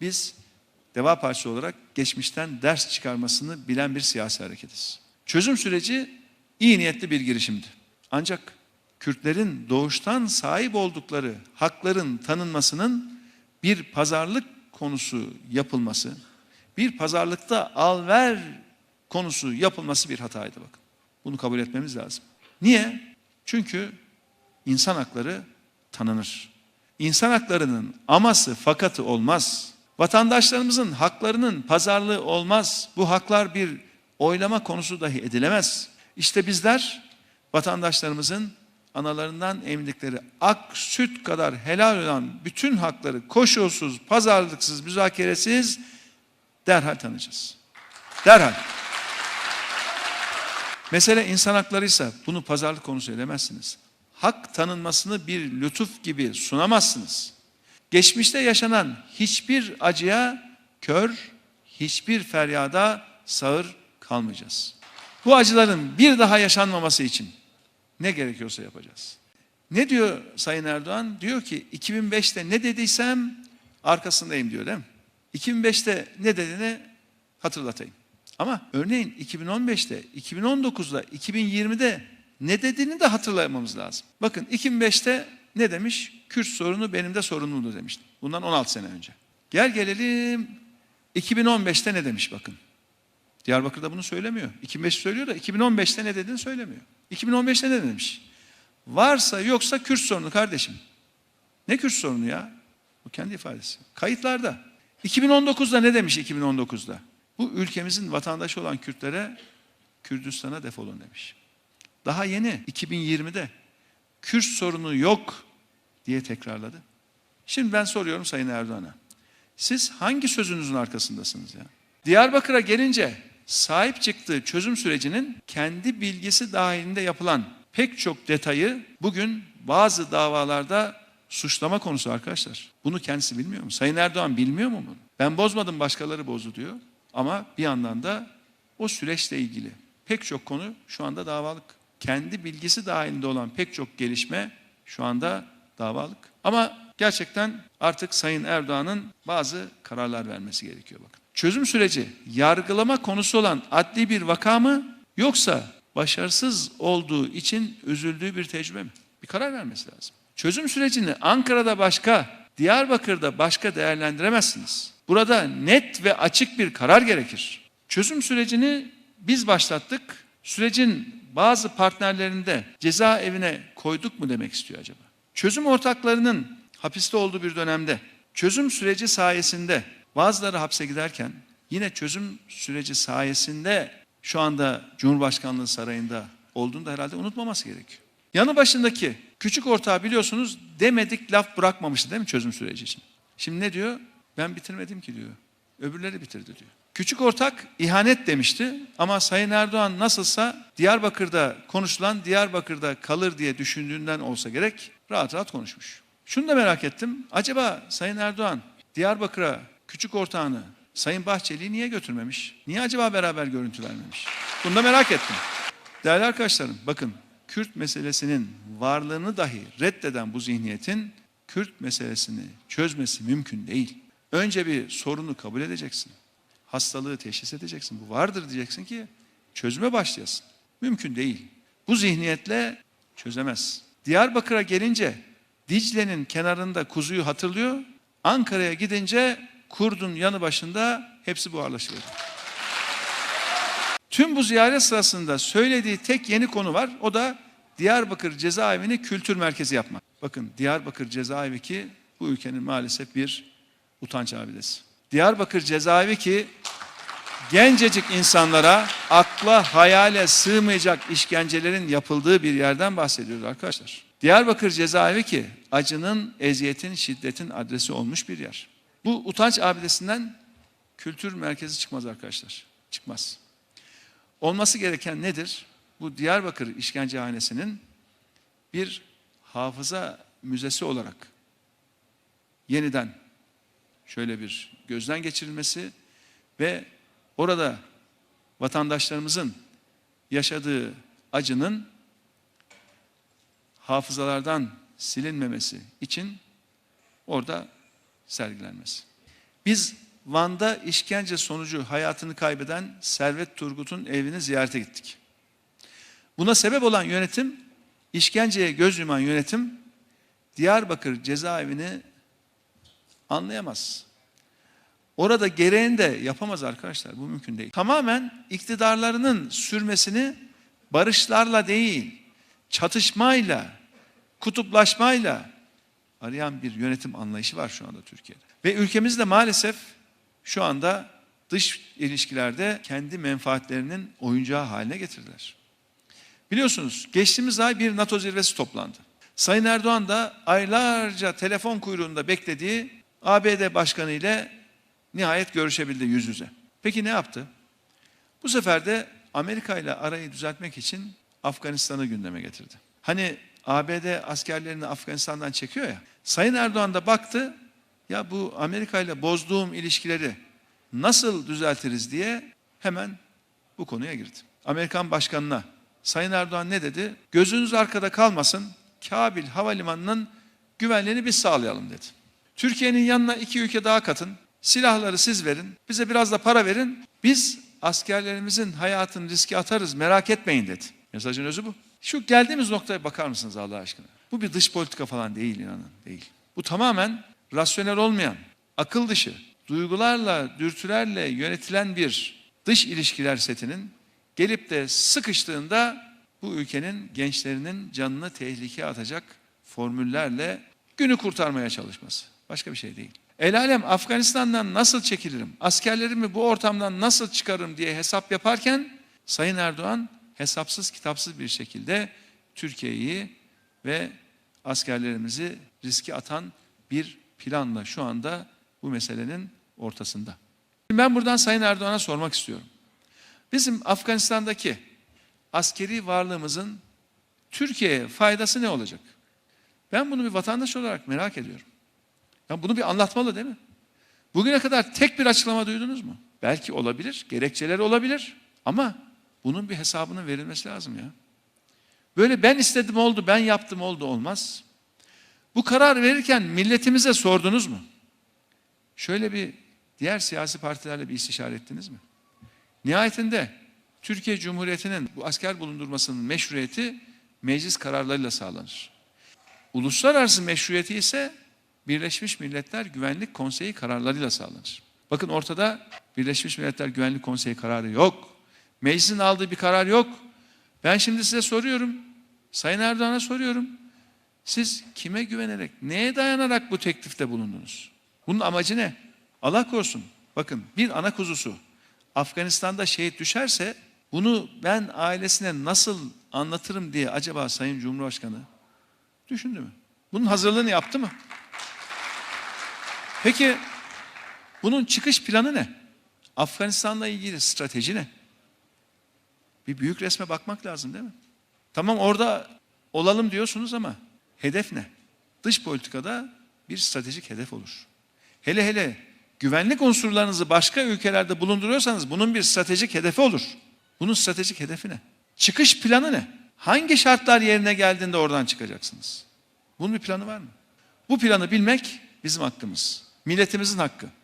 Biz Deva Partisi olarak geçmişten ders çıkarmasını bilen bir siyasi hareketiz. Çözüm süreci iyi niyetli bir girişimdi. Ancak Kürtlerin doğuştan sahip oldukları hakların tanınmasının bir pazarlık konusu yapılması, bir pazarlıkta al ver konusu yapılması bir hataydı bakın. Bunu kabul etmemiz lazım. Niye? Çünkü insan hakları tanınır. İnsan haklarının aması fakatı olmaz. Vatandaşlarımızın haklarının pazarlığı olmaz. Bu haklar bir oylama konusu dahi edilemez. İşte bizler vatandaşlarımızın analarından emdikleri ak süt kadar helal olan bütün hakları koşulsuz, pazarlıksız, müzakeresiz derhal tanıyacağız. Derhal. Mesele insan haklarıysa bunu pazarlık konusu edemezsiniz. Hak tanınmasını bir lütuf gibi sunamazsınız. Geçmişte yaşanan hiçbir acıya kör, hiçbir feryada sağır kalmayacağız. Bu acıların bir daha yaşanmaması için ne gerekiyorsa yapacağız. Ne diyor Sayın Erdoğan? Diyor ki 2005'te ne dediysem arkasındayım diyor değil mi? 2005'te ne dediğini hatırlatayım. Ama örneğin 2015'te, 2019'da, 2020'de ne dediğini de hatırlamamız lazım. Bakın 2005'te ne demiş? Kürt sorunu benim de sorunumdu demişti. Bundan 16 sene önce. Gel gelelim 2015'te ne demiş bakın. Diyarbakır'da bunu söylemiyor. 2005 söylüyor da 2015'te ne dediğini söylemiyor. 2015'te ne demiş? Varsa yoksa Kürt sorunu kardeşim. Ne Kürt sorunu ya? Bu kendi ifadesi. Kayıtlarda. 2019'da ne demiş 2019'da? Bu ülkemizin vatandaşı olan Kürtlere Kürdistan'a defolun demiş. Daha yeni 2020'de Kürt sorunu yok diye tekrarladı. Şimdi ben soruyorum Sayın Erdoğan'a. Siz hangi sözünüzün arkasındasınız ya? Diyarbakır'a gelince sahip çıktığı çözüm sürecinin kendi bilgisi dahilinde yapılan pek çok detayı bugün bazı davalarda suçlama konusu arkadaşlar. Bunu kendisi bilmiyor mu? Sayın Erdoğan bilmiyor mu bunu? Ben bozmadım başkaları bozdu diyor. Ama bir yandan da o süreçle ilgili pek çok konu şu anda davalık. Kendi bilgisi dahilinde olan pek çok gelişme şu anda davalık. Ama gerçekten artık Sayın Erdoğan'ın bazı kararlar vermesi gerekiyor bakın. Çözüm süreci yargılama konusu olan adli bir vaka mı yoksa başarısız olduğu için üzüldüğü bir tecrübe mi? Bir karar vermesi lazım. Çözüm sürecini Ankara'da başka, Diyarbakır'da başka değerlendiremezsiniz. Burada net ve açık bir karar gerekir. Çözüm sürecini biz başlattık. Sürecin bazı partnerlerinde cezaevine koyduk mu demek istiyor acaba? Çözüm ortaklarının hapiste olduğu bir dönemde çözüm süreci sayesinde bazıları hapse giderken yine çözüm süreci sayesinde şu anda Cumhurbaşkanlığı sarayında olduğunu da herhalde unutmaması gerekiyor. Yanı başındaki küçük ortağı biliyorsunuz demedik laf bırakmamıştı değil mi çözüm süreci için? Şimdi ne diyor? Ben bitirmedim ki diyor. Öbürleri bitirdi diyor. Küçük ortak ihanet demişti ama Sayın Erdoğan nasılsa Diyarbakır'da konuşulan Diyarbakır'da kalır diye düşündüğünden olsa gerek rahat rahat konuşmuş. Şunu da merak ettim. Acaba Sayın Erdoğan Diyarbakır'a küçük ortağını Sayın Bahçeli'yi niye götürmemiş? Niye acaba beraber görüntü vermemiş? Bunu da merak ettim. Değerli arkadaşlarım bakın Kürt meselesinin varlığını dahi reddeden bu zihniyetin Kürt meselesini çözmesi mümkün değil. Önce bir sorunu kabul edeceksin. Hastalığı teşhis edeceksin. Bu vardır diyeceksin ki çözüme başlayasın. Mümkün değil. Bu zihniyetle çözemez. Diyarbakır'a gelince Dicle'nin kenarında kuzuyu hatırlıyor. Ankara'ya gidince kurdun yanı başında hepsi buharlaşıyor. Tüm bu ziyaret sırasında söylediği tek yeni konu var. O da Diyarbakır cezaevini kültür merkezi yapmak. Bakın Diyarbakır cezaevi ki bu ülkenin maalesef bir utanç abidesi. Diyarbakır cezaevi ki gencecik insanlara akla hayale sığmayacak işkencelerin yapıldığı bir yerden bahsediyoruz arkadaşlar. Diyarbakır cezaevi ki acının, eziyetin, şiddetin adresi olmuş bir yer. Bu utanç abidesinden kültür merkezi çıkmaz arkadaşlar. Çıkmaz. Olması gereken nedir? Bu Diyarbakır işkencehanesinin bir hafıza müzesi olarak yeniden şöyle bir gözden geçirilmesi ve orada vatandaşlarımızın yaşadığı acının hafızalardan silinmemesi için orada sergilenmesi. Biz Van'da işkence sonucu hayatını kaybeden Servet Turgut'un evini ziyarete gittik. Buna sebep olan yönetim, işkenceye göz yuman yönetim, Diyarbakır cezaevini anlayamaz. Orada gereğini de yapamaz arkadaşlar. Bu mümkün değil. Tamamen iktidarlarının sürmesini barışlarla değil, çatışmayla, kutuplaşmayla arayan bir yönetim anlayışı var şu anda Türkiye'de. Ve ülkemizde maalesef şu anda dış ilişkilerde kendi menfaatlerinin oyuncağı haline getirdiler. Biliyorsunuz geçtiğimiz ay bir NATO zirvesi toplandı. Sayın Erdoğan da aylarca telefon kuyruğunda beklediği ABD Başkanı ile nihayet görüşebildi yüz yüze. Peki ne yaptı? Bu sefer de Amerika ile arayı düzeltmek için Afganistan'ı gündeme getirdi. Hani ABD askerlerini Afganistan'dan çekiyor ya. Sayın Erdoğan da baktı ya bu Amerika ile bozduğum ilişkileri nasıl düzeltiriz diye hemen bu konuya girdi. Amerikan başkanına Sayın Erdoğan ne dedi? Gözünüz arkada kalmasın. Kabil Havalimanı'nın güvenliğini biz sağlayalım dedi. Türkiye'nin yanına iki ülke daha katın. Silahları siz verin. Bize biraz da para verin. Biz askerlerimizin hayatını riske atarız merak etmeyin dedi. Mesajın özü bu. Şu geldiğimiz noktaya bakar mısınız Allah aşkına? Bu bir dış politika falan değil inanın değil. Bu tamamen rasyonel olmayan, akıl dışı, duygularla, dürtülerle yönetilen bir dış ilişkiler setinin gelip de sıkıştığında bu ülkenin gençlerinin canını tehlikeye atacak formüllerle günü kurtarmaya çalışması. Başka bir şey değil. El alem Afganistan'dan nasıl çekilirim, askerlerimi bu ortamdan nasıl çıkarırım diye hesap yaparken Sayın Erdoğan hesapsız kitapsız bir şekilde Türkiye'yi ve askerlerimizi riske atan bir planla şu anda bu meselenin ortasında. Ben buradan Sayın Erdoğan'a sormak istiyorum. Bizim Afganistan'daki askeri varlığımızın Türkiye'ye faydası ne olacak? Ben bunu bir vatandaş olarak merak ediyorum. Ya bunu bir anlatmalı değil mi? Bugüne kadar tek bir açıklama duydunuz mu? Belki olabilir, gerekçeleri olabilir ama bunun bir hesabının verilmesi lazım ya. Böyle ben istedim oldu, ben yaptım oldu olmaz. Bu karar verirken milletimize sordunuz mu? Şöyle bir diğer siyasi partilerle bir istişare ettiniz mi? Nihayetinde Türkiye Cumhuriyeti'nin bu asker bulundurmasının meşruiyeti meclis kararlarıyla sağlanır. Uluslararası meşruiyeti ise Birleşmiş Milletler Güvenlik Konseyi kararlarıyla sağlanır. Bakın ortada Birleşmiş Milletler Güvenlik Konseyi kararı yok. Meclisin aldığı bir karar yok. Ben şimdi size soruyorum. Sayın Erdoğan'a soruyorum. Siz kime güvenerek, neye dayanarak bu teklifte bulundunuz? Bunun amacı ne? Allah korusun. Bakın bir ana kuzusu Afganistan'da şehit düşerse bunu ben ailesine nasıl anlatırım diye acaba Sayın Cumhurbaşkanı düşündü mü? Bunun hazırlığını yaptı mı? Peki bunun çıkış planı ne? Afganistan'la ilgili strateji ne? Bir büyük resme bakmak lazım değil mi? Tamam orada olalım diyorsunuz ama hedef ne? Dış politikada bir stratejik hedef olur. Hele hele güvenlik unsurlarınızı başka ülkelerde bulunduruyorsanız bunun bir stratejik hedefi olur. Bunun stratejik hedefi ne? Çıkış planı ne? Hangi şartlar yerine geldiğinde oradan çıkacaksınız? Bunun bir planı var mı? Bu planı bilmek bizim hakkımız. Milletimizin hakkı.